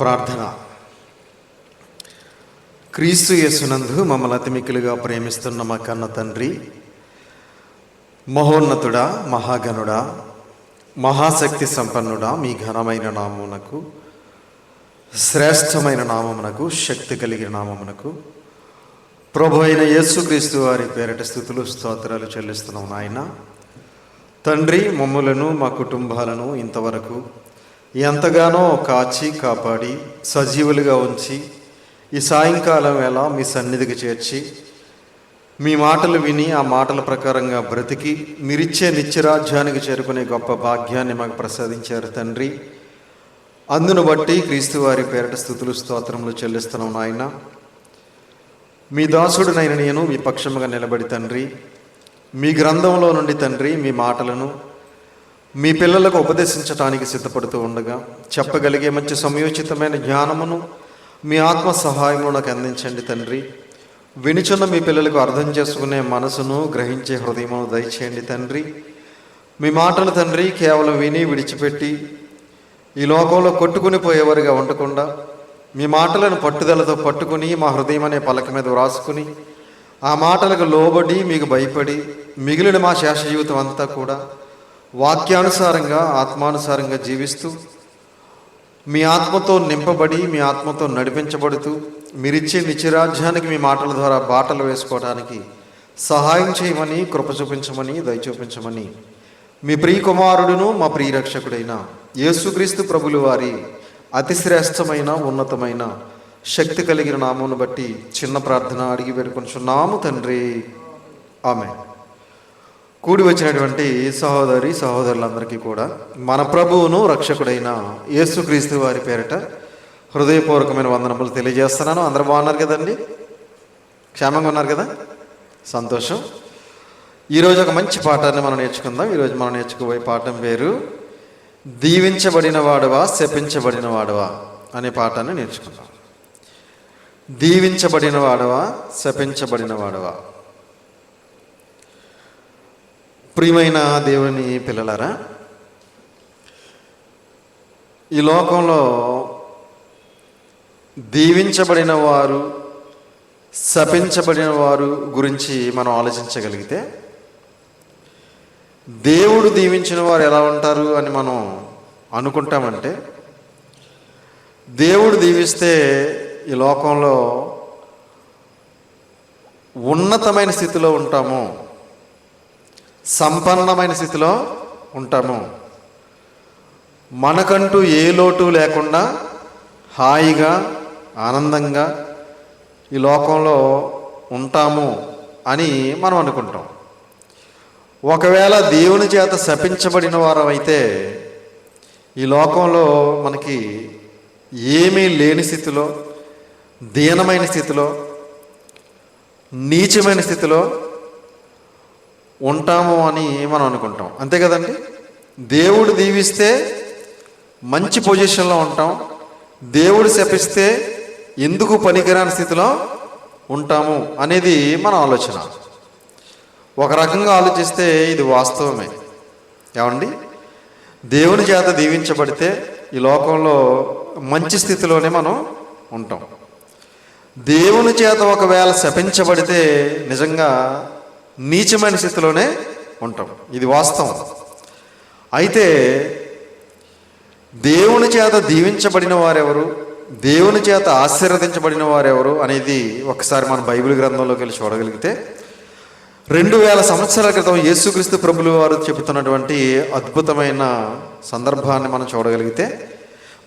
ప్రార్థన. క్రీస్తు యేసునందు మమ్మల్ని అతిమిక్కులుగా ప్రేమిస్తున్న మా కన్న తండ్రి మహోన్నతుడా మహాగణుడా మహాశక్తి సంపన్నుడా మీ ఘనమైన నామమునకు శ్రేష్టమైన నామమునకు శక్తి కలిగిన నామమునకు ప్రభు అయిన యేసుక్రీస్తు వారి పేరట స్థుతులు స్తోత్రాలు చెల్లిస్తున్నాం నాయన. తండ్రి మమ్ములను మా కుటుంబాలను ఇంతవరకు ఎంతగానో కాచి కాపాడి సజీవులుగా ఉంచి ఈ సాయంకాలం వేళ మీ సన్నిధికి చేర్చి మీ మాటలు విని ఆ మాటల ప్రకారంగా బ్రతికి మీరిచ్చే నిత్యరాజ్యానికి చేరుకునే గొప్ప భాగ్యాన్ని మాకు ప్రసాదించారు తండ్రి. అందును బట్టి క్రీస్తు వారి పేరట స్థుతులు స్తోత్రములు చెల్లిస్తున్నాం నాయన. మీ దాసుడునైన నేను మీ పక్షముగా నిలబడి తండ్రి. మీ గ్రంథంలో నుండి తండ్రి మీ మాటలను మీ పిల్లలకు ఉపదేశించటానికి సిద్ధపడుతూ ఉండగా చెప్పగలిగే మంచి సమయోచితమైన జ్ఞానమును మీ ఆత్మ సహాయము నాకు అందించండి తండ్రి. వినిచున్న మీ పిల్లలకు అర్థం చేసుకునే మనసును గ్రహించే హృదయమును దయచేయండి తండ్రి. మీ మాటలు తండ్రి కేవలం విని విడిచిపెట్టి ఈ లోకంలో కొట్టుకుని పోయేవారుగా ఉండకుండా మీ మాటలను పట్టుదలతో పట్టుకుని మా హృదయం అనే పలక మీద వ్రాసుకుని ఆ మాటలకు లోబడి మీకు భయపడి మిగిలిన మా శేష జీవితం అంతా కూడా వాక్యానుసారంగా ఆత్మానుసారంగా జీవిస్తూ మీ ఆత్మతో నింపబడి మీ ఆత్మతో నడిపించబడుతూ మీరిచ్చే నిత్యరాజ్యానికి మీ మాటల ద్వారా బాటలు వేసుకోవడానికి సహాయం చేయమని కృప చూపించమని దయ చూపించమని. మీ ప్రియ కుమారుడును మా ప్రియరక్షకుడైన యేసుక్రీస్తు ప్రభులు వారి అతిశ్రేష్టమైన ఉన్నతమైన శక్తి కలిగిన నామమును బట్టి చిన్న ప్రార్థన అడిగి పెట్టుకుంటున్నాము తండ్రి. ఆమె కూడి వచ్చినటువంటి సహోదరి సహోదరులందరికీ కూడా మన ప్రభువును రక్షకుడైన యేసుక్రీస్తు వారి పేరిట హృదయపూర్వకమైన వందనములు తెలియజేస్తున్నాను. అందరూ బాగున్నారు కదండి? క్షేమంగా ఉన్నారు కదా? సంతోషం. ఈరోజు ఒక మంచి పాఠాన్ని మనం నేర్చుకుందాం. ఈరోజు మనం నేర్చుకోబోయే పాఠం పేరు దీవించబడిన వాడవా శపించబడిన వాడవా అనే పాఠాన్ని నేర్చుకుందాం. దీవించబడిన వాడవా శపించబడిన వాడవా? ప్రియమైన దేవుని పిల్లలారా ఈ లోకంలో దీవించబడిన వారు శపించబడిన వారు గురించి మనం ఆలోచించగలిగితే దేవుడు దీవించిన వారు ఎలా ఉంటారు అని మనం అనుకుంటామంటే దేవుడు దీవిస్తే ఈ లోకంలో ఉన్నతమైన స్థితిలో ఉంటాము. సంపన్నమైన స్థితిలో ఉంటాము. మనకంటూ ఏ లోటు లేకుండా హాయిగా ఆనందంగా ఈ లోకంలో ఉంటాము అని మనం అనుకుంటాం. ఒకవేళ దేవుని చేత శపించబడిన వారం అయితే ఈ లోకంలో మనకి ఏమీ లేని స్థితిలో దీనమైన స్థితిలో నీచమైన స్థితిలో ఉంటాము అని మనం అనుకుంటాం. అంతే కదండి? దేవుడు దీవిస్తే మంచి పొజిషన్లో ఉంటాం. దేవుడు శపిస్తే ఎందుకు పనికిరాని స్థితిలో ఉంటాము అనేది మన ఆలోచన. ఒక రకంగా ఆలోచిస్తే ఇది వాస్తవమే. ఏమండి? దేవుని చేత దీవించబడితే ఈ లోకంలో మంచి స్థితిలోనే మనం ఉంటాం. దేవుని చేత ఒకవేళ శపించబడితే నిజంగా నీచమైన స్థితిలోనే ఉంటాం. ఇది వాస్తవం. అయితే దేవుని చేత దీవించబడిన వారెవరు? దేవుని చేత ఆశీర్వదించబడిన వారెవరు? అనేది ఒకసారి మన బైబిల్ గ్రంథంలోకి వెళ్ళి చూడగలిగితే రెండు వేల సంవత్సరాల క్రితం యేసుక్రీస్తు ప్రభులు వారు చెబుతున్నటువంటి అద్భుతమైన సందర్భాన్ని మనం చూడగలిగితే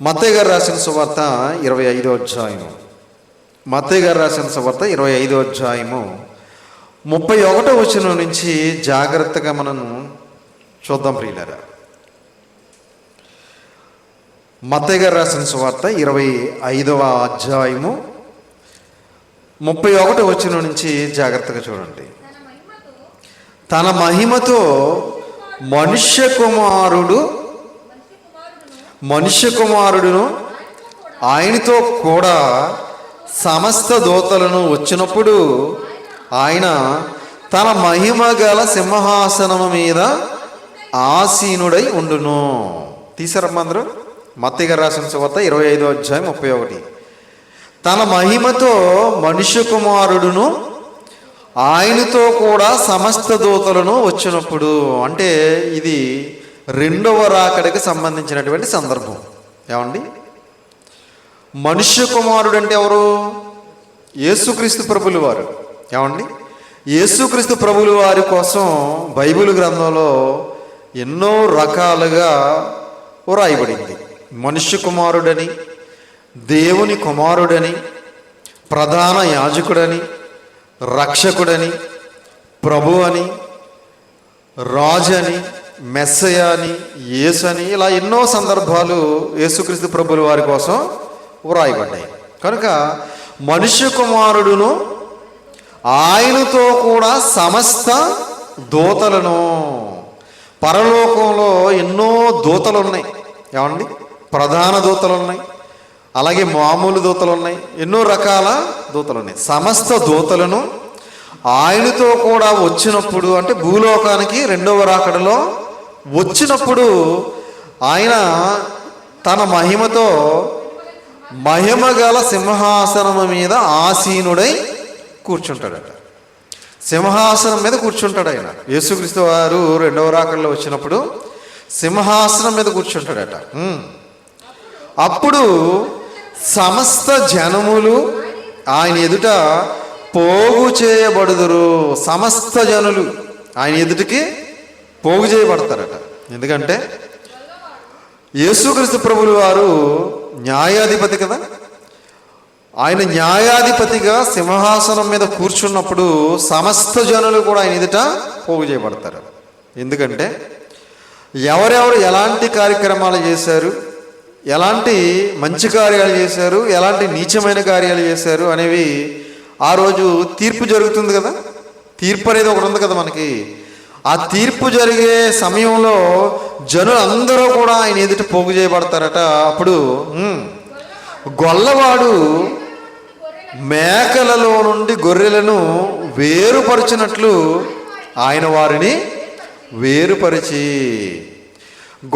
మత్తయ్య గారు రాసిన సువార్త ఇరవై ఐదో అధ్యాయము. మత్తయ్య గారు రాసిన సువార్త ఇరవై ఐదో అధ్యాయము. ముప్పై ఒకటో వచనం నుంచి జాగ్రత్తగా మనం చూద్దాం ప్రియులరా. మత్తయ్య గారు రాసిన సువార్త ఇరవై ఐదవ అధ్యాయము ముప్పై ఒకటి వచ్చిన నుంచి జాగ్రత్తగా చూడండి. తన మహిమతో మనుష్య కుమారుడు మనుష్య కుమారుడును ఆయనతో కూడా సమస్త దూతలను వచ్చినప్పుడు ఆయన తన మహిమ గల సింహాసనము మీద ఆసీనుడై ఉండును. తీసారమ్మా అందరూ? మత్తిగా రాసిన సువార్త ఇరవై ఐదో అధ్యాయం ముప్పై ఒకటి. తన మహిమతో మనుష్య కుమారుడును ఆయనతో కూడా సమస్త దూతలను వచ్చినప్పుడు అంటే ఇది రెండవ రాకడికి సంబంధించినటువంటి సందర్భం. ఏమండి? మనుష్య కుమారుడు అంటే ఎవరు? యేసుక్రీస్తు ప్రభులు వారు. ఏమండి? యేసుక్రీస్తు ప్రభులు వారి కోసం బైబిల్ గ్రంథంలో ఎన్నో రకాలుగా వ్రాయబడింది మనుష్య కుమారుడని దేవుని కుమారుడని ప్రధాన యాజకుడని రక్షకుడని ప్రభు అని రాజు అని మెస్సయ అని యేసు అని ఇలా ఎన్నో సందర్భాలు యేసుక్రీస్తు ప్రభుల వారి కోసం వ్రాయబడ్డాయి కనుక మనుష్య కుమారుడును ఆయనతో కూడా సమస్త దూతలను. పరలోకంలో ఎన్నో దూతలు ఉన్నాయి ఏమండి? ప్రధాన దూతలు ఉన్నాయి అలాగే మామూలు దూతలు ఉన్నాయి ఎన్నో రకాల దూతలు ఉన్నాయి సమస్త దూతలను ఆయనతో కూడా వచ్చినప్పుడు అంటే భూలోకానికి రెండవ రాకడలో వచ్చినప్పుడు ఆయన తన మహిమతో మహిమ గల సింహాసనము మీద ఆసీనుడై కూర్చుంటాడట. సింహాసనం మీద కూర్చుంటాడు ఆయన. యేసుక్రీస్తు వారు రెండవ రాకల్లో వచ్చినప్పుడు సింహాసనం మీద కూర్చుంటాడట. అప్పుడు సమస్త జనములు ఆయన ఎదుట పోగు చేయబడుదురు. సమస్త జనులు ఆయన ఎదుటికి పోగు చేయబడతారట. ఎందుకంటే యేసుక్రీస్తు ప్రభులు వారు న్యాయాధిపతి కదా. ఆయన న్యాయాధిపతిగా సింహాసనం మీద కూర్చున్నప్పుడు సమస్త జనులు కూడా ఆయన ఎదుట పోగు చేయబడతారు. ఎందుకంటే ఎవరెవరు ఎలాంటి కార్యక్రమాలు చేశారు ఎలాంటి మంచి కార్యాలు చేశారు ఎలాంటి నీచమైన కార్యాలు చేశారు అనేవి ఆ రోజు తీర్పు జరుగుతుంది కదా. తీర్పు అనేది ఒకటి ఉంది కదా మనకి. ఆ తీర్పు జరిగే సమయంలో జనులు అందరూ కూడా ఆయన ఎదుట పోగు చేయబడతారట. అప్పుడు గొల్లవాడు మేకలలో నుండి గొర్రెలను వేరుపరిచినట్లు ఆయన వారిని వేరుపరిచి.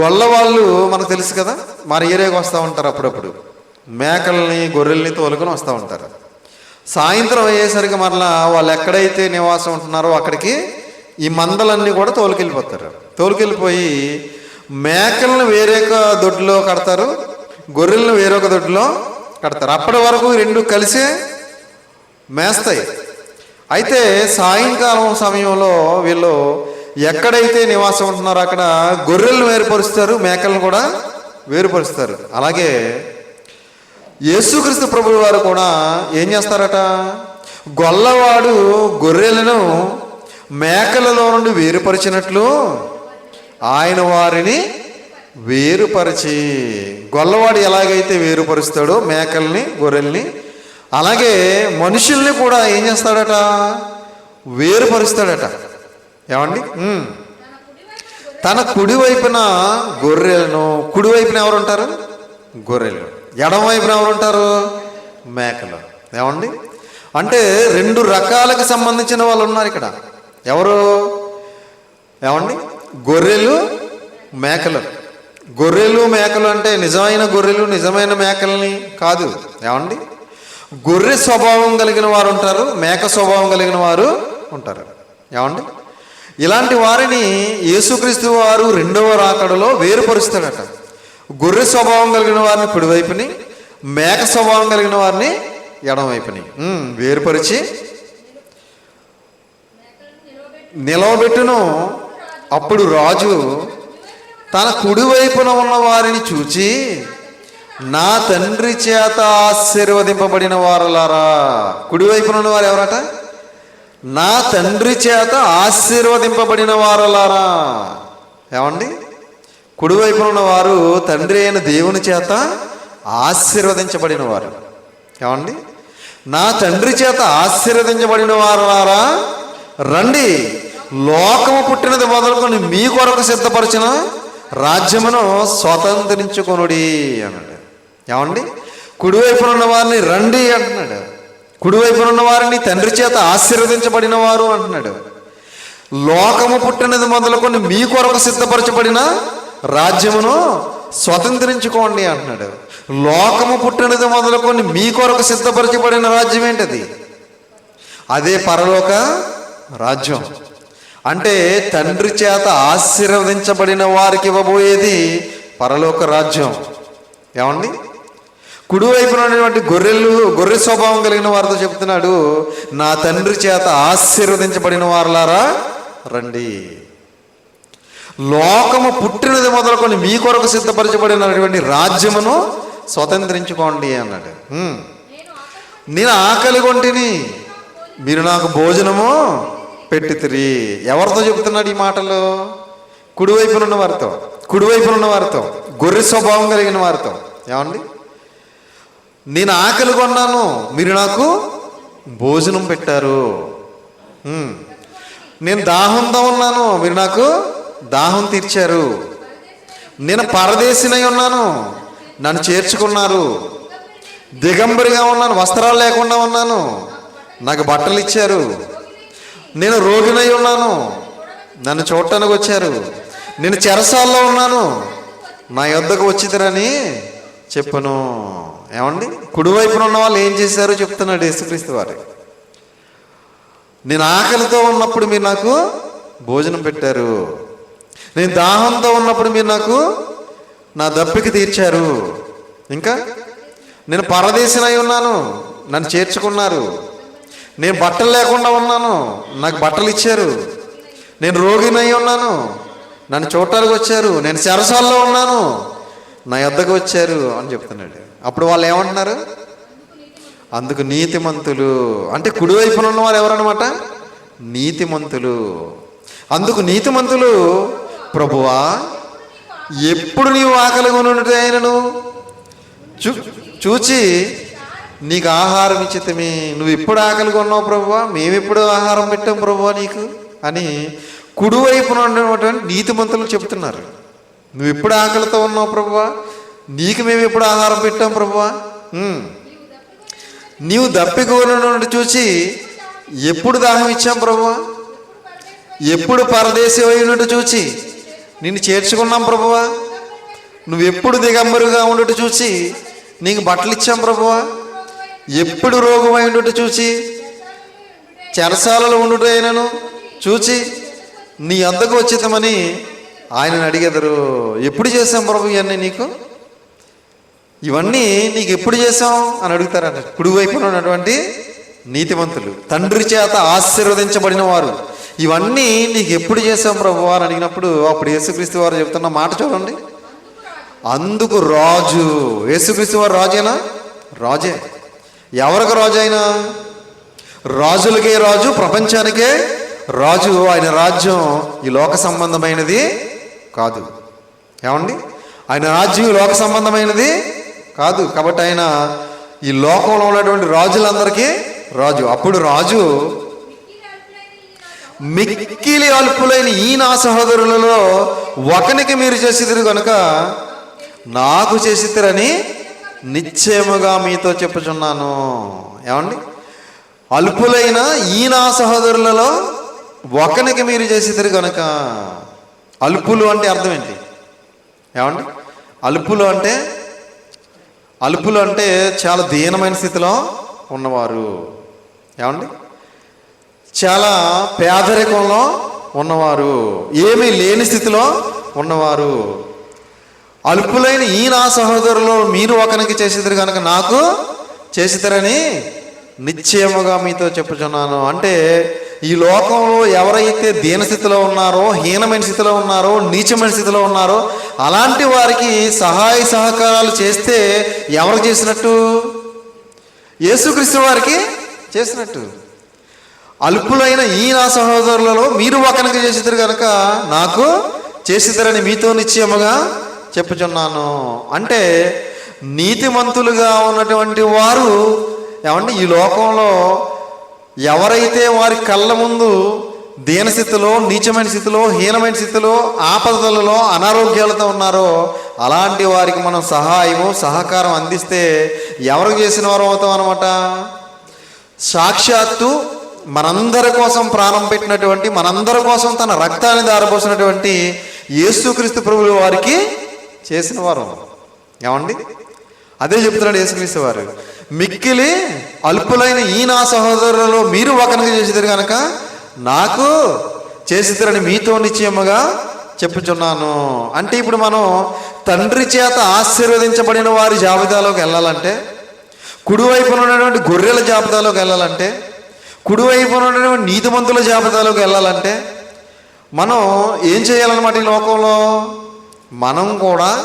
గొల్లవాళ్ళు మనకు తెలుసు కదా మన ఏరియాకి వస్తూ ఉంటారు అప్పుడప్పుడు. మేకల్ని గొర్రెల్ని తోలుకొని వస్తూ ఉంటారు. సాయంత్రం అయ్యేసరికి మరలా వాళ్ళు ఎక్కడైతే నివాసం ఉంటున్నారో అక్కడికి ఈ మందలన్నీ కూడా తోలుకెళ్ళిపోతారు. తోలుకెళ్ళిపోయి మేకలను వేరే దొడ్లో కడతారు గొర్రెలను వేరొక దొడ్లో కడతారు. అప్పటి వరకు రెండు కలిసే మేస్తాయి. అయితే సాయంకాలం సమయంలో వీళ్ళు ఎక్కడైతే నివాసం ఉంటున్నారో అక్కడ గొర్రెలను వేరుపరుస్తారు మేకలను కూడా వేరుపరుస్తారు. అలాగే యేసుక్రీస్తు ప్రభువు వారు కూడా ఏం చేస్తారట? గొల్లవాడు గొర్రెలను మేకలలో నుండి వేరుపరిచినట్లు ఆయన వారిని వేరుపరిచి గొల్లవాడు ఎలాగైతే వేరుపరుస్తాడో మేకల్ని గొర్రెల్ని అలాగే మనుషుల్ని కూడా ఏం చేస్తాడట? వేరుపరుస్తాడట. ఏమండి? తన కుడి వైపున గొర్రెలను కుడి వైపున ఎవరు ఉంటారు గొర్రెలు. ఎడమ వైపున ఎవరు ఉంటారు మేకలు. ఏమండి? అంటే రెండు రకాలకు సంబంధించిన వాళ్ళు ఉన్నారు ఇక్కడ. ఎవరు? ఏమండి? గొర్రెలు మేకలు. గొర్రెలు మేకలు అంటే నిజమైన గొర్రెలు నిజమైన మేకల్ని కాదు. ఏమండి? గొర్రె స్వభావం కలిగిన వారు ఉంటారు మేక స్వభావం కలిగిన వారు ఉంటారు. ఏమండి? ఇలాంటి వారిని యేసుక్రీస్తు వారు రెండవ రాకడలో వేరుపరుస్తాడట. గొర్రె స్వభావం కలిగిన వారిని కుడివైపుని మేక స్వభావం కలిగిన వారిని ఎడమవైపుని. వేరుపరిచి నిలవబెట్టును. అప్పుడు రాజు తన కుడివైపున ఉన్న వారిని చూచి నా తండ్రి చేత ఆశీర్వదింపబడిన వారలారా. కుడివైపున ఉన్న వారు ఎవరట? నా తండ్రి చేత ఆశీర్వదింపబడిన వారలారా. ఏమండి? కుడివైపున ఉన్న వారు తండ్రి అయిన దేవుని చేత ఆశీర్వదించబడిన వారు. ఏమండి? నా తండ్రి చేత ఆశీర్వదించబడిన వారలారా. రండి లోకము పుట్టినది మొదలుకొని మీ కొరకు సిద్ధపరిచిన. రాజ్యమును స్వతంత్రించుకొనుడి అన్నాడు. ఏమండి? కుడివైపున ఉన్న వారిని రండి అంటున్నాడు. కుడివైపున ఉన్న వారిని తండ్రి చేత ఆశీర్వదించబడిన వారు అంటున్నాడు. లోకము పుట్టినది మొదలుకొని మీ కొరకు సిద్ధపరచబడిన రాజ్యమును స్వతంత్రించుకోండి అంటున్నాడు. లోకము పుట్టినది మొదలుకొని మీ కొరకు సిద్ధపరచబడిన రాజ్యం ఏంటది? అదే పరలోక రాజ్యం. అంటే తండ్రి చేత ఆశీర్వదించబడిన వారికి ఇవ్వబోయేది పరలోక రాజ్యం. ఏమండి? కుడివైపున ఉన్నటువంటి గొర్రెలు గొర్రె స్వభావం కలిగిన వారితో చెప్తున్నాడు నా తండ్రి చేత ఆశీర్వదించబడిన వారులారా రండి. లోకము పుట్టినది మొదలుకొని మీ కొరకు సిద్ధపరచబడినటువంటి రాజ్యమును స్వతంత్రించుకోండి అన్నాడు. నేను ఆకలి కొంటిని మీరు నాకు భోజనము పెట్టితిరి. ఎవరితో చెబుతున్నాడు ఈ మాటలు? కుడివైపున ఉన్న వారితో. కుడివైపున ఉన్న వారితో. గొర్రె స్వభావం కలిగిన వారితో. ఏమండి? నేను ఆకలి కొన్నాను. మీరు నాకు భోజనం పెట్టారు. నేను దాహంతో ఉన్నాను. మీరు నాకు దాహం తీర్చారు. నేను పరదేశినై ఉన్నాను. నన్ను చేర్చుకున్నారు. దిగంబరిగా ఉన్నాను. వస్త్రాలు లేకుండా ఉన్నాను. నాకు బట్టలు ఇచ్చారు నేను రోగినై ఉన్నాను. నన్ను చూడటానికి వచ్చారు. నేను చెరసాల్లో ఉన్నాను. నా యొద్దకు వచ్చిద్దరని చెప్పను. ఏమండి? కుడివైపున ఉన్న వాళ్ళు ఏం చేశారో చెప్తున్నాడు యేసుక్రీస్తు వారు. నేను ఆకలితో ఉన్నప్పుడు మీరు నాకు భోజనం పెట్టారు. నేను దాహంతో ఉన్నప్పుడు మీరు నాకు నా దప్పికి తీర్చారు. ఇంకా? నేను పరదేశినై ఉన్నాను. నన్ను చేర్చుకున్నారు. నేను బట్టలు లేకుండా ఉన్నాను. నాకు బట్టలు ఇచ్చారు. నేను రోగినై ఉన్నాను. నన్ను చూడటానికి వచ్చారు. నేను చెరసాల్లో ఉన్నాను. నా యొద్దకు వచ్చారు అని చెప్తున్నాడు. అప్పుడు వాళ్ళు ఏమంటున్నారు? అందుకు నీతిమంతులు అంటే కుడివైపున ఉన్నవారు ఎవరన్నమాట? నీతిమంతులు. అందుకు నీతిమంతులు ప్రభువా ఎప్పుడు నీవు ఆకలి కొనుంటే ఆయనను చూ చూచి నీకు ఆహారం ఇచ్చితమే. నువ్వు ఎప్పుడు ఆకలి కొన్నావు ప్రభువా? మేమెప్పుడు ఆహారం పెట్టాం ప్రభువా నీకు? అని కుడివైపున ఉన్నటువంటి నీతిమంతులు చెబుతున్నారు. నువ్వు ఎప్పుడు ఆకలితో ఉన్నావు ప్రభువా? నీకు మేము ఎప్పుడు ఆహారం పెట్టాం ప్రభువా? నీవు దప్పికోనటువంటి చూసి ఎప్పుడు దాహం ఇచ్చాం ప్రభువా? ఎప్పుడు పరదేశి అయినట్టు చూచి నిన్ను చేర్చుకున్నాం ప్రభువా? నువ్వు ఎప్పుడు దిగంబరుగా ఉండటం చూసి నీకు బట్టలు ఇచ్చాం ప్రభువా? ఎప్పుడు రోగమై అయినట్టు చూసి చెరసాలలో ఉండుట అయినను చూచి నీ అంతకు వచ్చితమని ఆయనను అడిగెదరు ఎప్పుడు చేశాం ప్రభు ఇవన్నీ నీకు? ఇవన్నీ నీకు ఎప్పుడు చేశాం? అని అడుగుతారంట. కుడివైపున ఉన్నటువంటి నీతిమంతులు తండ్రి చేత ఆశీర్వదించబడిన వారు ఇవన్నీ నీకు ఎప్పుడు చేసాం ప్రభు? అని అడిగినప్పుడు అప్పుడు యేసుక్రీస్తు వారు చెప్తున్న మాట చూడండి. అందుకు రాజు. యేసుక్రీస్తు వారు రాజేనా? రాజే. ఎవరికి రాజు అయినా రాజులకే రాజు ప్రపంచానికే రాజు. ఆయన రాజ్యం ఈ లోక సంబంధమైనది కాదు. ఏమండి? ఆయన రాజ్యం ఈ లోక సంబంధమైనది కాదు. కాబట్టి ఆయన ఈ లోకంలో ఉన్నటువంటి రాజులందరికీ రాజు. అప్పుడు రాజు మిక్కిలి అల్పులైన ఈ నా సహోదరులలో ఒకనికి మీరు చేసిదిరు కనుక నాకు చేసిద్దరని నిశ్చయముగా మీతో చెప్పుచున్నాను. ఏమండి? అల్పులైన ఈ నా సహోదరులలో ఒకనికి మీరు చేసేది కనుక అల్పులు అంటే అర్థం ఏంటి? ఏమండి? అల్పులు అంటే అల్పులు అంటే చాలా దీనమైన స్థితిలో ఉన్నవారు. ఏమండి? చాలా పేదరికంలో ఉన్నవారు. ఏమీ లేని స్థితిలో ఉన్నవారు. అల్పులైన ఈ నా సహోదరులు మీరు ఒకరికి చేసిద్దరు కనుక నాకు చేసిద్దరని నిశ్చయముగా మీతో చెప్పుచున్నాను. అంటే ఈ లోకంలో ఎవరైతే దీనస్థితిలో ఉన్నారో హీనమైన స్థితిలో ఉన్నారో నీచమైన స్థితిలో ఉన్నారో అలాంటి వారికి సహాయ సహకారాలు చేస్తే ఎవరు చేసినట్టు? యేసుక్రీస్తు వారికి చేసినట్టు. అల్పులైన ఈ నా సహోదరులలో మీరు ఒకరికి చేసిద్దరు కనుక నాకు చేసిద్దరని మీతో నిశ్చయముగా చెప్పుచున్నాను. అంటే నీతిమంతులుగా ఉన్నటువంటి వారు ఏమంటే ఈ లోకంలో ఎవరైతే వారి కళ్ళ ముందు దీనస్థితిలో నీచమైన స్థితిలో హీనమైన స్థితిలో ఆపదలలో అనారోగ్యాలతో ఉన్నారో అలాంటి వారికి మనం సహాయము సహకారం అందిస్తే ఎవరికి చేసిన వారు అవుతాం అనమాట సాక్షాత్తు మనందరి కోసం ప్రాణం పెట్టినటువంటి మనందరి కోసం తన రక్తాన్ని దారపోసినటువంటి యేసుక్రీస్తు ప్రభులు వారికి చేసిన వారు. ఏమండి? అదే చెప్తున్నాడు యేసుక్రీస్తు వారు మిక్కిలి అల్పులైన ఈ నా సహోదరులలో మీరు ఒకరికి చేసేదారు కనుక నాకు చేసిద్దరని మీతో నిశ్చయముగా చెప్పుచున్నాను. అంటే ఇప్పుడు మనం తండ్రి చేత ఆశీర్వదించబడిన వారి జాబితాలోకి వెళ్ళాలంటే కుడివైపున ఉన్నటువంటి గొర్రెల జాబితాలోకి వెళ్ళాలంటే కుడివైపున ఉన్నటువంటి నీతిమంతుల జాబితాలోకి వెళ్ళాలంటే మనం ఏం చేయాలన్నమాట ఈ లోకంలో? మనం కూడా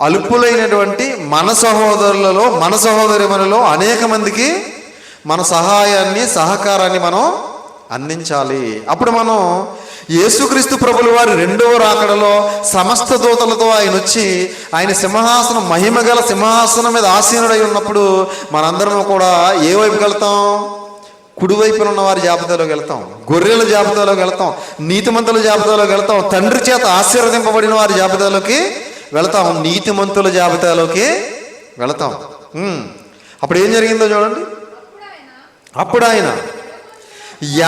అల్పులైనటువంటి మన సహోదరులలో మన సహోదరిమలలో అనేక మందికి మన సహాయాన్ని సహకారాన్ని మనం అందించాలి. అప్పుడు మనం యేసుక్రీస్తు ప్రభుల వారి రెండవ రాకడలో సమస్త దూతలతో ఆయన వచ్చి ఆయన సింహాసనం మహిమగల సింహాసనం మీద ఆసీనుడై ఉన్నప్పుడు మనందరం కూడా ఏ వైపు వెళ్తాం? కుడివైపున ఉన్న వారి జాబితాలోకి వెళ్తాం గొర్రెల జాబితాలోకి వెళ్తాం నీతిమంతుల జాబితాలోకి వెళ్తాం తండ్రి చేత ఆశీర్వదింపబడిన వారి జాబితాలోకి వెళ్తాం నీతిమంతుల జాబితాలోకి వెళతాం. అప్పుడు ఏం జరిగిందో చూడండి. అప్పుడు ఆయన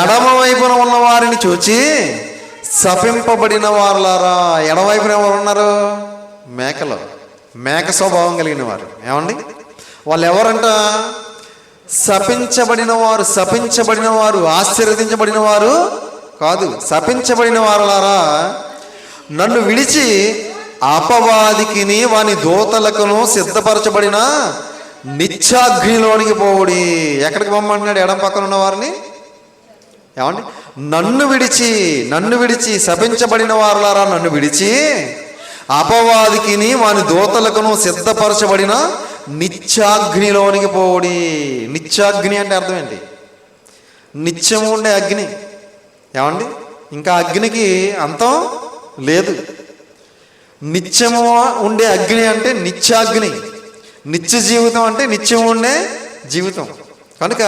ఎడమ వైపున ఉన్న వారిని చూచి శపింపబడిన వారులారా ఎడవైపున ఎవరు ఉన్నారు? మేకలు. మేక స్వభావం కలిగిన వారు ఏమండి? వాళ్ళు ఎవరంట శపించబడిన వారు శపించబడిన వారు ఆశీర్వదించబడిన వారు కాదు శపించబడిన వారులారా నన్ను విడిచి అపవాదికిని వాని దోతలకును సిద్ధపరచబడిన నిత్యాగ్నిలోనికి పోవుడి. ఎక్కడికి పొమ్మంటున్నాడు ఎడం పక్కన ఉన్న వారిని? ఏమండి? నన్ను విడిచి నన్ను విడిచి శపించబడిన వారులారా నన్ను విడిచి అపవాదికిని వాని దోతలకును సిద్ధపరచబడిన నిత్యాగ్నిలోనికి పోవుడి. నిత్యాగ్ని అంటే అర్థం ఏంటి నిత్యము ఉండే అగ్ని. ఏమండి? ఇంకా అగ్నికి అంతం లేదు. నిత్యము ఉండే అగ్ని అంటే నిత్యాగ్ని. నిత్య జీవితం అంటే నిత్యం ఉండే జీవితం. కనుక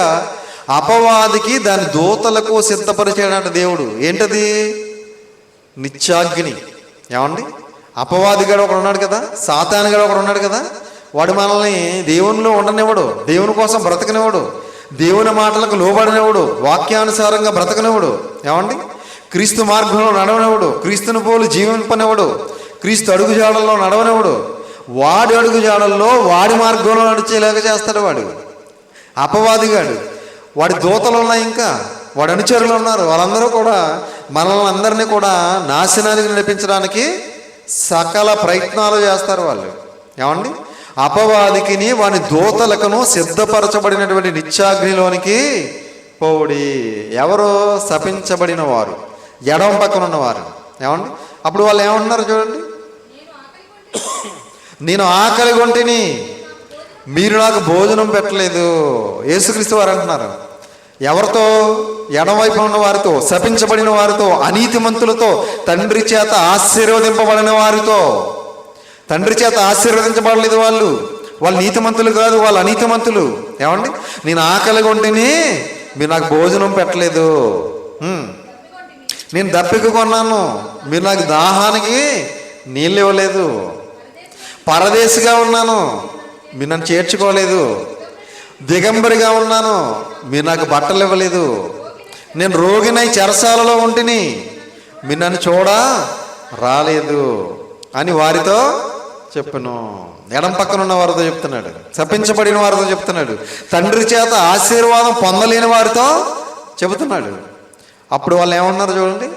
అపవాదికి దాని దూతలకు సిద్ధపరిచాడంట దేవుడు. ఏంటది? నిత్యాగ్ని. ఏమండి? అపవాది గడు ఒకడు ఉన్నాడు కదా సాతాని గడు ఒకడు ఉన్నాడు కదా వాడు మనల్ని దేవునిలో ఉండనివ్వడు దేవుని కోసం బ్రతకనివ్వడు దేవుని మాటలకు లోబడినవుడు వాక్యానుసారంగా బ్రతకనివ్వడు. ఏమండి? క్రీస్తు మార్గంలో నడవనివ్వడు క్రీస్తుని పోలు జీవింపనివ్వడు క్రీస్తు అడుగుజాడల్లో నడవనివ్వడు. వాడి అడుగుజాడల్లో వాడి మార్గంలో నడిచేలాగా చేస్తాడు వాడు. అపవాదిగాడు వాడి దూతలు ఉన్నాయి ఇంకా. వాడి అనుచరులు ఉన్నారు. వాళ్ళందరూ కూడా మనల్ని అందరినీ కూడా నాశనానికి నడిపించడానికి సకల ప్రయత్నాలు చేస్తారు వాళ్ళు. ఏమండి? అపవాదికిని వాని దూతలకును సిద్ధపరచబడినటువంటి నిత్యాగ్నిలోనికి పోవుడి. ఎవరు శపించబడిన వారు ఎడమ పక్కన ఉన్నవారు. ఏమండి? అప్పుడు వాళ్ళు ఏమన్నారు చూడండి? నేను ఆకలి కొంటిని మీరు నాకు భోజనం పెట్టలేదు. యేసుక్రీస్తు వారు అంటున్నారు. ఎవరితో? ఎడమవైపు ఉన్న వారితో శపించబడిన వారితో అనీతిమంతులతో తండ్రి చేత ఆశీర్వదింపబడిన వారితో. తండ్రి చేత ఆశీర్వదించబడలేదు వాళ్ళు. వాళ్ళు నీతిమంతులు కాదు వాళ్ళు అనీతిమంతులు. ఏమండి? నేను ఆకలిగా కొంటిని మీరు నాకు భోజనం పెట్టలేదు. నేను దప్పిక కొన్నాను. మీరు నాకు దాహానికి నీళ్ళు ఇవ్వలేదు. పరదేశిగా ఉన్నాను. మీరు నన్ను చేర్చుకోలేదు. దిగంబరిగా ఉన్నాను. మీరు నాకు బట్టలు ఇవ్వలేదు. నేను రోగినై చెరసాలలో ఉంటిని. మీరు నన్ను చూడ రాలేదు. అని వారితో చెప్పను. ఎడం పక్కన ఉన్న వారితో చెప్తున్నాడు. శపించబడిన వారితో చెప్తున్నాడు. తండ్రి చేత ఆశీర్వాదం పొందలేని వారితో చెబుతున్నాడు. అప్పుడు వాళ్ళు ఏమన్నారు చూడండి?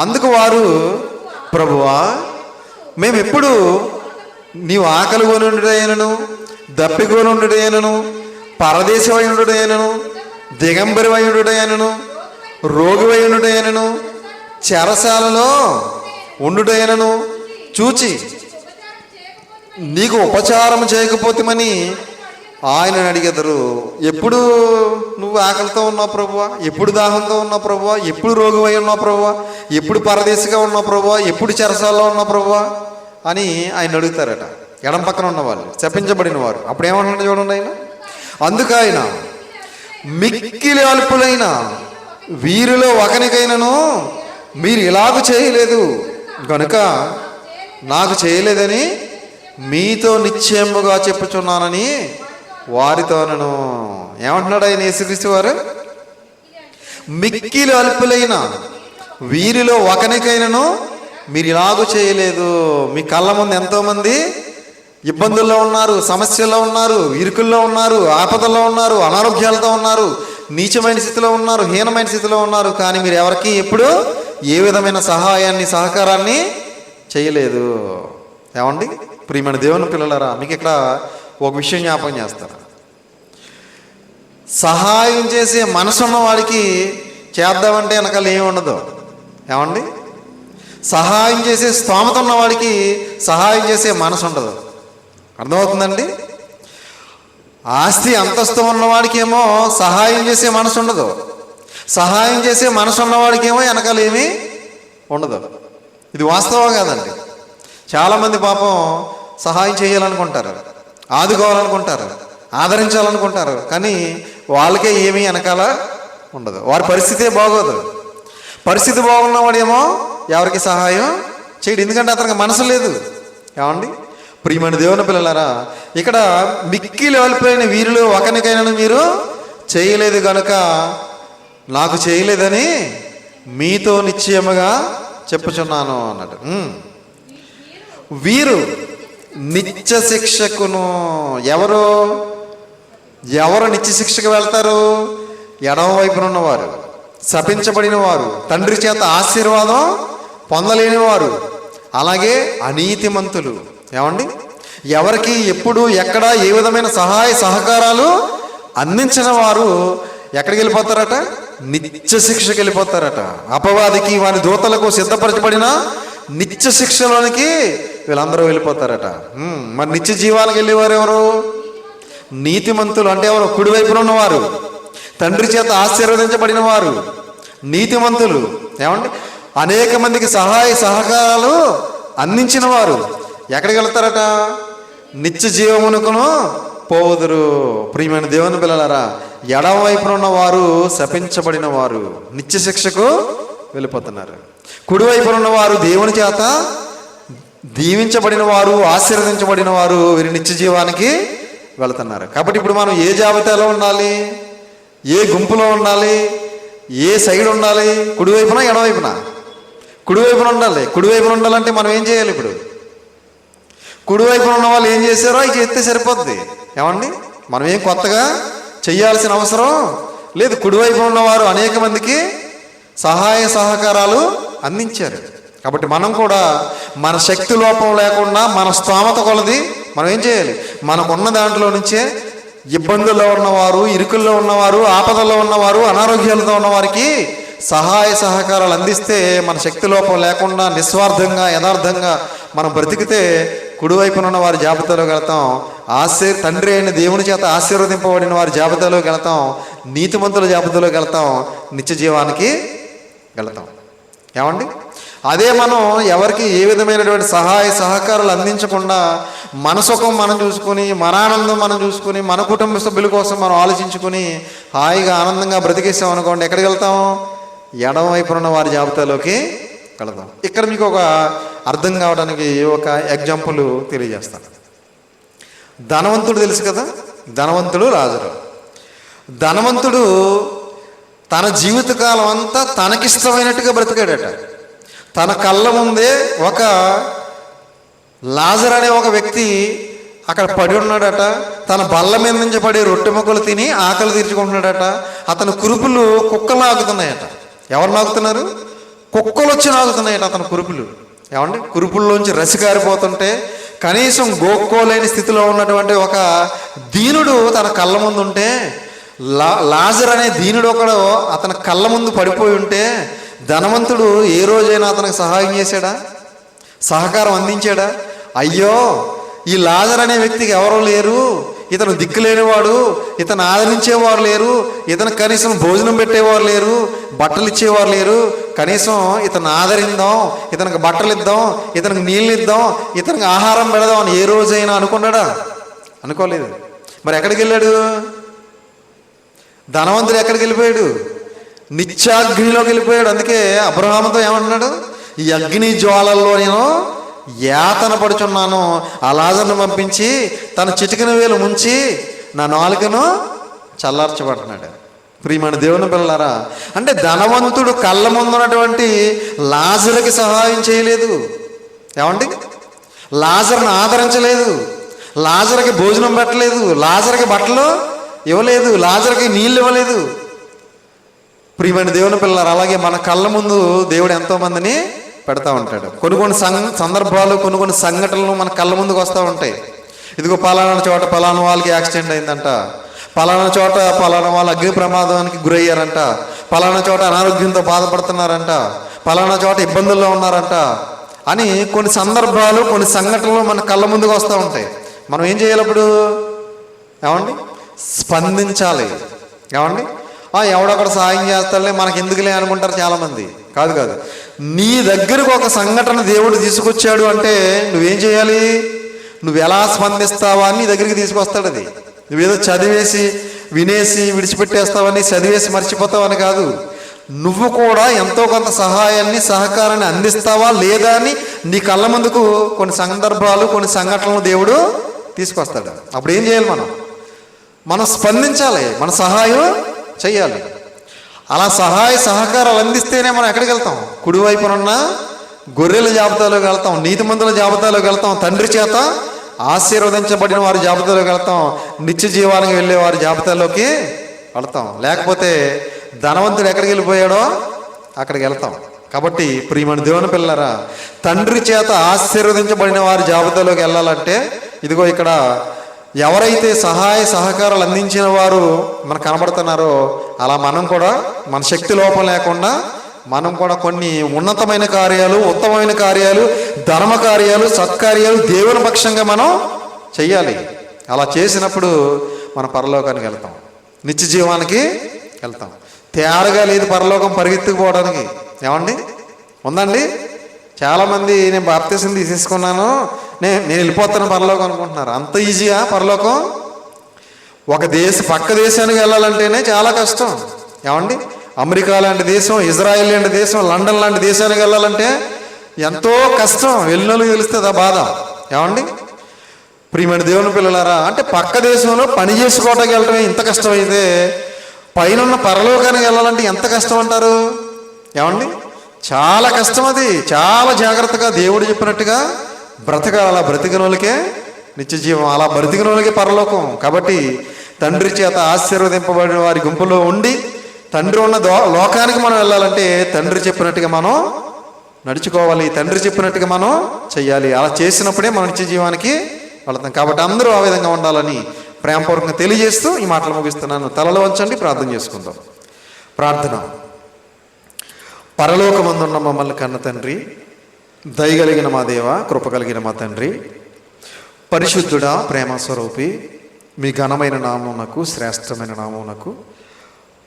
అందుకు వారు ప్రభువా మేము ఎప్పుడు నీవు ఆకలి కొనుడైనను దప్పికొనుడైనను పరదేశమైనడైనను దిగంబరివైనడైనను రోగివైనడైనను చెరసాలలో ఉండుటైనను చూచి నీకు ఉపచారం చేయకపోతేమని ఆయన అడిగెదరు ఎప్పుడు నువ్వు ఆకలితో ఉన్నావు ప్రభువా? ఎప్పుడు దాహంతో ఉన్నావు ప్రభువా? ఎప్పుడు రోగివై ఉన్నావు ప్రభువా? ఎప్పుడు పరదేశిగా ఉన్నావు ప్రభువా? ఎప్పుడు చెరసాల్లో ఉన్నావు ప్రభువా? అని ఆయన అడుగుతారట. ఎడం పక్కన ఉన్నవాళ్ళు శపించబడిన వారు. అప్పుడు ఏమంటున్నాడు చూడండి ఆయన. అందుకు ఆయన మిక్కిలి అల్పులైన వీరిలో ఒకనికైనను మీరు ఇలాగ చేయలేదు. కనుక నాకు చేయలేదని మీతో నిశ్చయముగా చెప్పుచున్నానని వారితోనను ఏమంటున్నాడు ఆయన యేసుక్రీస్తు వారు? మిక్కిలు అల్పులైన వీరిలో ఒకనికైనను మీరు ఇలాగూ చేయలేదు. మీ కళ్ళ ముందు ఎంతోమంది ఇబ్బందుల్లో ఉన్నారు సమస్యల్లో ఉన్నారు ఇరుకుల్లో ఉన్నారు ఆపదల్లో ఉన్నారు అనారోగ్యాలతో ఉన్నారు నీచమైన స్థితిలో ఉన్నారు హీనమైన స్థితిలో ఉన్నారు కానీ మీరు ఎవరికి ఎప్పుడు ఏ విధమైన సహాయాన్ని సహకారాన్ని చేయలేదు. ఏమండి? ప్రియమైన దేవుని పిల్లలరా మీకు ఇక్కడ ఒక విషయం జ్ఞాపకం చేస్తారు సహాయం చేసే మనసున్న వాడికి చేద్దామంటే వెనకాల ఏమి ఉండదు. ఏమండి? సహాయం చేసే స్తోమత ఉన్నవాడికి సహాయం చేసే మనసు ఉండదు. అర్థమవుతుందండి? ఆస్తి అంతస్తు ఉన్నవాడికి ఏమో సహాయం చేసే మనసు ఉండదు. సహాయం చేసే మనసు ఉన్నవాడికి ఏమో వెనకాల ఏమీ ఉండదు. ఇది వాస్తవం కాదండి. చాలామంది పాపం సహాయం చేయాలనుకుంటారు ఆదుకోవాలనుకుంటారు ఆదరించాలనుకుంటారు కానీ వాళ్ళకే ఏమీ వెనకాల ఉండదు. వారి పరిస్థితే బాగోదు. పరిస్థితి బాగున్నవాడేమో ఎవరికి సహాయం చేయడు. ఎందుకంటే అతనికి మనసు లేదు. ఏమండి? ప్రియమైన దేవుని పిల్లలారా ఇక్కడ మిక్కిలి వెళ్ళిపోయిన వీరిలో ఒకరికైనా మీరు చేయలేదు కనుక నాకు చేయలేదని మీతో నిశ్చయముగా చెప్పుచున్నాను అన్నట్టు. వీరు నిత్య శిక్షకును. ఎవరు? ఎవరు నిత్య శిక్షకు వెళ్తారు? ఎడమ వైపున ఉన్నవారు. శపించబడిన వారు. తండ్రి చేత ఆశీర్వాదం పొందలేని వారు అలాగే అనీతిమంతులు. ఏమండి? ఎవరికి ఎప్పుడు ఎక్కడ ఏ విధమైన సహాయ సహకారాలు అందించిన వారు ఎక్కడికి వెళ్ళిపోతారట? నిత్య శిక్షకి వెళ్ళిపోతారట. అపవాదికి వారి దూతలకు సిద్ధపరచబడిన నిత్య శిక్షలోనికి వీళ్ళందరూ వెళ్ళిపోతారట. మరి నిత్య జీవాలకు వెళ్ళేవారు ఎవరు? నీతిమంతులు అంటే ఎవరు? కుడివైపున ఉన్నవారు. తండ్రి చేత ఆశీర్వదించబడిన వారు. నీతిమంతులు. ఏమండి? అనేక మందికి సహాయ సహకారాలు అందించిన వారు. ఎక్కడికి వెళ్తారట? నిత్య జీవమునకును పోవుదురు. ప్రియమైన దేవుని పిల్లలారా ఎడమ వైపున ఉన్న వారు శపించబడిన వారు. నిత్య శిక్షకు వెళ్ళిపోతున్నారు. కుడివైపున ఉన్నవారు దేవుని చేత దీవించబడిన వారు ఆశీర్వదించబడిన వారు వీరి నిత్య జీవానికి వెళుతున్నారు. కాబట్టి ఇప్పుడు మనం ఏ జాబితాలో ఉండాలి? ఏ గుంపులో ఉండాలి? ఏ సైడ్ ఉండాలి? కుడివైపున ఎడవైపున కుడివైపున ఉండాలి. కుడివైపున ఉండాలంటే మనం ఏం చేయాలి ఇప్పుడు? కుడివైపున ఉన్న వాళ్ళు ఏం చేశారో అవి చేస్తే సరిపోద్ది. ఏమండి? మనం ఏం కొత్తగా చేయాల్సిన అవసరం లేదు. కుడివైపున ఉన్నవారు అనేక మందికి సహాయ సహకారాలు అందించారు. కాబట్టి మనం కూడా మన శక్తి లోపం లేకుండా మన స్తోమత కొలది మనం ఏం చేయాలి? మనకున్న దాంట్లో నుంచే ఇబ్బందుల్లో ఉన్నవారు ఇరుకుల్లో ఉన్నవారు ఆపదల్లో ఉన్నవారు అనారోగ్యాలతో ఉన్నవారికి సహాయ సహకారాలు అందిస్తే మన శక్తి లోపం లేకుండా నిస్వార్థంగా యథార్థంగా మనం బ్రతికితే కుడివైపున ఉన్న వారి జాబితాలోకి వెళతాం. ఆశీర్ తండ్రి అయిన దేవుని చేత ఆశీర్వదింపబడిన వారి జాబితాలోకి వెళతాం. నీతిమంతుల జాబితాలోకి వెళతాం. నిత్య జీవానికి వెళతాం. ఏమండి? అదే మనం ఎవరికి ఏ విధమైనటువంటి సహాయ సహకారాలు అందించకుండా మన సుఖం మనం చూసుకొని మన ఆనందం మనం చూసుకొని మన కుటుంబ సభ్యుల కోసం మనం ఆలోచించుకొని హాయిగా ఆనందంగా బ్రతికేసాం అనుకోండి ఎక్కడికి వెళ్తాం? ఎడమ వైపున ఉన్న వారి జాబితాలోకి వెళదాం. ఇక్కడ మీకు ఒక అర్థం కావడానికి ఒక ఎగ్జాంపుల్ తెలియజేస్తాను. ధనవంతుడు తెలుసు కదా? ధనవంతుడు రాజురు ధనవంతుడు తన జీవితకాలం అంతా తనకిష్టమైనట్టుగా బ్రతికాడట. తన కళ్ళ ముందే ఒక లాజర్ అనే ఒక వ్యక్తి అక్కడ పడి ఉన్నాడట. తన బల్ల మీద నుంచి పడే రొట్టె ముక్కలు తిని ఆకలి తీర్చుకుంటున్నాడట. అతని కురుపులు కుక్కలు నాకుతున్నాయట ఎవరు నాకుతున్నారు కుక్కలు వచ్చి నాకుతున్నాయట అతని కురుపులు. ఏమండి? కురుపుల్లోంచి రసి కారిపోతుంటే కనీసం గోక్కోలేని స్థితిలో ఉన్నటువంటి ఒక దీనుడు తన కళ్ళ ముందు ఉంటే లా లాజర్ అనే దీనుడు ఒకడు అతని కళ్ళ ముందు పడిపోయి ఉంటే ధనవంతుడు ఏ రోజైనా అతనికి సహాయం చేశాడా? సహకారం అందించాడా? అయ్యో ఈ లాజర్ అనే వ్యక్తికి ఎవరో లేరు. ఇతను దిక్కులేనివాడు ఇతను ఆదరించేవారు లేరు ఇతను కనీసం భోజనం పెట్టేవారు లేరు బట్టలు ఇచ్చేవారు లేరు. కనీసం ఇతను ఆదరిందాం ఇతనికి బట్టలు ఇద్దాం ఇతనికి నీళ్ళు ఇద్దాం ఇతనికి ఆహారం పెడదాం అని ఏ రోజైనా అనుకున్నాడా? అనుకోలేదు. మరి ఎక్కడికి వెళ్ళాడు? ధనవంతుడు ఎక్కడికి వెళ్ళిపోయాడు? నిత్యాగ్నిలోకి వెళ్ళిపోయాడు అందుకే అబ్రహాముతో ఏమంటున్నాడు ఈ అగ్ని జ్వాలల్లో నేను యాతన పడుచున్నాను. ఆ లాజర్ను పంపించి తన చిటికిన వేలు ముంచి నా నాలుకను చల్లార్చబడుతున్నాడు. ప్రియమైన దేవుని పిల్లలారా అంటే ధనవంతుడు కళ్ళ ముందున్నటువంటి లాజర్కి సహాయం చేయలేదు. ఏమండి? లాజర్ను ఆదరించలేదు. లాజర్కి భోజనం పెట్టలేదు. లాజర్కి బట్టలు ఇవ్వలేదు. లాజర్కి నీళ్ళు ఇవ్వలేదు. ప్రియమైన దేవుని పిల్లలు అలాగే మన కళ్ళ ముందు దేవుడు ఎంతోమందిని పెడతా ఉంటాడు. కొన్ని కొన్ని సంఘ సందర్భాలు కొన్ని కొన్ని సంఘటనలు మన కళ్ళ ముందుకు వస్తూ ఉంటాయి. ఇదిగో పలానా చోట పలానా వాళ్ళకి యాక్సిడెంట్ అయిందంట. పలానా చోట పలానా వాళ్ళు అగ్ని ప్రమాదానికి గురయ్యారంట. పలానా చోట అనారోగ్యంతో బాధపడుతున్నారంట. పలానా చోట ఇబ్బందుల్లో ఉన్నారంట అని కొన్ని సందర్భాలు కొన్ని సంఘటనలు మన కళ్ళ ముందుకు వస్తూ ఉంటాయి. మనం ఏం చేయాలి అప్పుడు? ఏమండి? స్పందించాలి. ఏమండి? ఎవడొకడు సాయం చేస్తాడులే మనకి ఎందుకులే అనుకుంటారు చాలామంది. కాదు కాదు. నీ దగ్గరకు ఒక సంఘటన దేవుడు తీసుకొచ్చాడు అంటే నువ్వేం చేయాలి? నువ్వు ఎలా స్పందిస్తావా అని నీ దగ్గరికి తీసుకొస్తాడు అది. నువ్వేదో చదివేసి వినేసి విడిచిపెట్టేస్తావని చదివేసి మర్చిపోతావని కాదు. నువ్వు కూడా ఎంతో కొంత సహాయాన్ని సహకారాన్ని అందిస్తావా లేదా అని నీ కళ్ళ ముందుకు కొన్ని సందర్భాలు కొన్ని సంఘటనలు దేవుడు తీసుకొస్తాడు. అప్పుడు ఏం చేయాలి మనం? మనం స్పందించాలి. మన సహాయం చేయాలి అలా సహాయ సహకారాలు అందిస్తేనే మనం ఎక్కడికి వెళ్తాం? కుడివైపునున్న గొర్రెల జాబితాలోకి వెళ్తాం నీతిమంతుల జాబితాలోకి వెళ్తాం తండ్రి చేత ఆశీర్వదించబడిన వారి జాబితాలోకి వెళ్తాం నిత్య జీవానికి వెళ్ళే వారి జాబితాలోకి వెళ్తాం. లేకపోతే ధనవంతుడు ఎక్కడికి వెళ్ళిపోయాడో అక్కడికి వెళ్తాం. కాబట్టి ప్రియమైన దేవుని పిల్లరా తండ్రి చేత ఆశీర్వదించబడిన వారి జాబితాలోకి వెళ్ళాలంటే ఇదిగో ఇక్కడ ఎవరైతే సహాయ సహకారాలు అందించిన వారు మనకు కనబడుతున్నారో అలా మనం కూడా మన శక్తి లోపం లేకుండా మనం కూడా కొన్ని ఉన్నతమైన కార్యాలు ఉత్తమమైన కార్యాలు ధర్మ కార్యాలు సత్కార్యాలు దేవుని పక్షంగా మనం చెయ్యాలి. అలా చేసినప్పుడు మన పరలోకానికి వెళ్తాం. నిత్య జీవానికి వెళ్తాం. తేరగా లేదు పరలోకం పరిగెత్తుకుపోవడానికి. ఏమండి? ఉందండి? చాలామంది నేను బాప్తీసం తీసేసుకున్నాను. నేను నేను వెళ్ళిపోతాను పరలోకం అనుకుంటున్నారు. అంత ఈజీగా పరలోకం? ఒక దేశ పక్క దేశానికి వెళ్ళాలంటేనే చాలా కష్టం. ఏమండి? అమెరికా లాంటి దేశం ఇజ్రాయెల్ లాంటి దేశం లండన్ లాంటి దేశానికి వెళ్ళాలంటే ఎంతో కష్టం. వెళ్ళినోళ్ళు తెలుస్తుంది ఆ బాధ. ఏమండి? ప్రియమైన దేవుని పిల్లలారా అంటే పక్క దేశంలో పని చేసుకోవడానికి వెళ్ళడమే ఇంత కష్టమైతే పైన ఉన్న పరలోకానికి వెళ్ళాలంటే ఎంత కష్టం అంటారు? ఏమండి? చాలా కష్టం అది. చాలా జాగ్రత్తగా దేవుడు చెప్పినట్టుగా బ్రతకాలి అలా బ్రతికిన వాళ్ళకే నిత్య జీవం అలా బ్రతికిన వాళ్ళకే పరలోకం. కాబట్టి తండ్రి చేత ఆశీర్వదింపబడిన వారి గుంపులో ఉండి తండ్రి ఉన్న దో లోకానికి మనం వెళ్ళాలంటే తండ్రి చెప్పినట్టుగా మనం నడుచుకోవాలి తండ్రి చెప్పినట్టుగా మనం చెయ్యాలి. అలా చేసినప్పుడే మన నిత్య జీవానికి వెళతాం. కాబట్టి అందరూ ఆ విధంగా ఉండాలని ప్రేమపూర్వకంగా తెలియజేస్తూ ఈ మాటలు ముగిస్తున్నాను. తలలో వంచండి ప్రార్థన చేసుకుందాం. ప్రార్థన. పరలోకమందున్న మమ్మల్ని కన్న తండ్రి దయగలిగిన మా దేవ కృప కలిగిన మా తండ్రి. పరిశుద్ధుడా ప్రేమ స్వరూపి మీ ఘనమైన నామమునకు శ్రేష్టమైన నామమునకు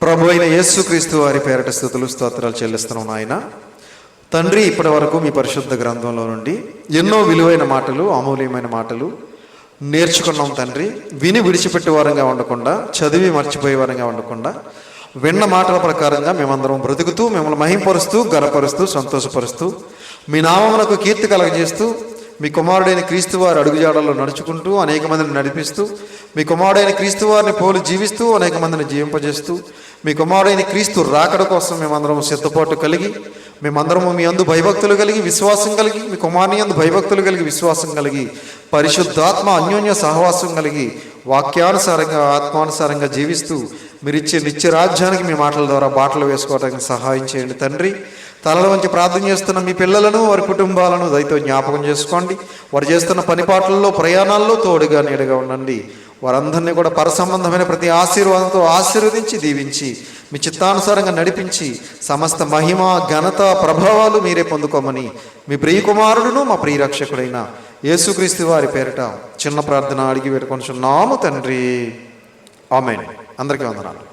ప్రభు అయిన యేసుక్రీస్తు వారి పేరట స్థుతులు స్తోత్రాలు చెల్లిస్తున్నాం నాయన. తండ్రి ఇప్పటి వరకు మీ పరిశుద్ధ గ్రంథంలో నుండి ఎన్నో విలువైన మాటలు అమూల్యమైన మాటలు నేర్చుకున్నాం తండ్రి. విని విడిచిపెట్టే వారంగా ఉండకుండా చదివి మర్చిపోయే వారంగా ఉండకుండా విన్న మాటల ప్రకారంగా మేమందరం బ్రతుకుతూ మిమ్మల్ని మహింపరుస్తూ గనపరుస్తూ సంతోషపరుస్తూ మీ నామమునకు కీర్తి కలగజేస్తూ మీ కుమారుడైన క్రీస్తువారి అడుగుజాడల్లో నడుచుకుంటూ అనేక మందిని నడిపిస్తూ మీ కుమారుడైన క్రీస్తువారిని పోలి జీవిస్తూ అనేక మందిని జీవింపజేస్తూ మీ కుమారుడైన క్రీస్తు రాకడ కోసం మేమందరం సిద్ధపాటు కలిగి మేమందరము మీ అందు భయభక్తులు కలిగి విశ్వాసం కలిగి మీ కుమారుని అందు భయభక్తులు కలిగి విశ్వాసం కలిగి పరిశుద్ధాత్మ అన్యోన్య సహవాసం కలిగి వాక్యానుసారంగా ఆత్మానుసారంగా జీవిస్తూ మీరిచ్చే నిత్య రాజ్యానికి మీ మాటల ద్వారా బాటలు వేసుకోవడానికి సహాయం చేయండి తండ్రి. తలలో మంచి ప్రార్థన చేస్తున్న మీ పిల్లలను వారి కుటుంబాలను దయతో జ్ఞాపకం చేసుకోండి. వారు చేస్తున్న పనిపాట్లలో ప్రయాణాల్లో తోడుగా నీడగా ఉండండి. వారందరినీ కూడా పరసంబంధమైన ప్రతి ఆశీర్వాదంతో ఆశీర్వదించి దీవించి మీ చిత్తానుసారంగా నడిపించి సమస్త మహిమ ఘనత ప్రభావాలు మీరే పొందుకోమని మీ ప్రియ కుమారుడును మా ప్రియరక్షకుడైన యేసుక్రీస్తు వారి పేరిట చిన్న ప్రార్థన అడిగి పెట్టుకొని తండ్రి. ఆమెన్. అందరికీ వందనాలు.